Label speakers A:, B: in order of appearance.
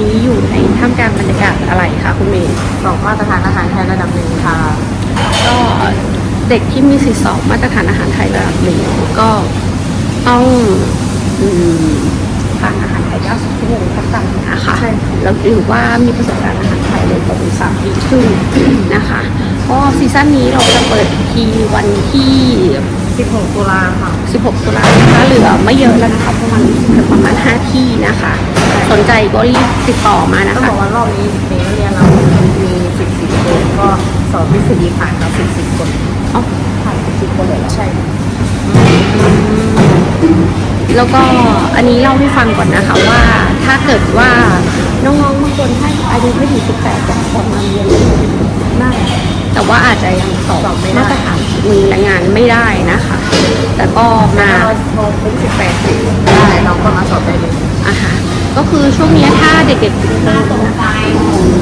A: นี้อยู่ในท่ามกลางบรรยากาศอะไรคะคุณเมย์
B: สองมาตรฐานอาหารไทยระดับหนึ่งค่ะ
A: ก็เด็กที่มีสิทธิสอบมาตรฐานอาหารไทยระดับหนึ่งก็ต้องอืมทานอาหารไทย90ชั่วโมงขั้นต่ำนะคะ
B: ใช่
A: แล้วหรือว่ามีประสบการณ์อาหารไทยเลยประมาณสามปีครึ่งนะคะก็ซีซั่นนี้เราจะเปิดทีวันที่
B: 16 ตุลาค่ะ
A: 16 ตุลานะคะเหลือไม่เยอะแล้วนะคะประมาณประมาณ 5 ที่นะคะ สนใจก็รีบติดต่อมานะ
B: ต้อง
A: คะ
B: บอกว่ารอบนี้เด็กนักเรียนเรามีสิบสิบคนก็สอบวิสุทธิผ่านเราสิบสิบคน
A: อ๋อ
B: ผ่านสิบสิบคนเลยเหรอใช่
A: แล้วก็อันนี้เล่าให้ฟังก่อนนะคะว่าถ้าเกิดว่าน้องๆบางคนถ้าอายุไม่ถึง18จะสอบมาเรียนได้แต่ว่าอาจจะยังสอบ
B: สอบไม่ได้
A: มาตรฐานมือแรงงานไม่ได้นะคะ แต่ก็มา
B: เราโทรเป็นสิบแปดสิบได้เราก็มาสอบได้เลย
A: อะฮะ ก็คือช่วงนี้ถ้าเด็กๆ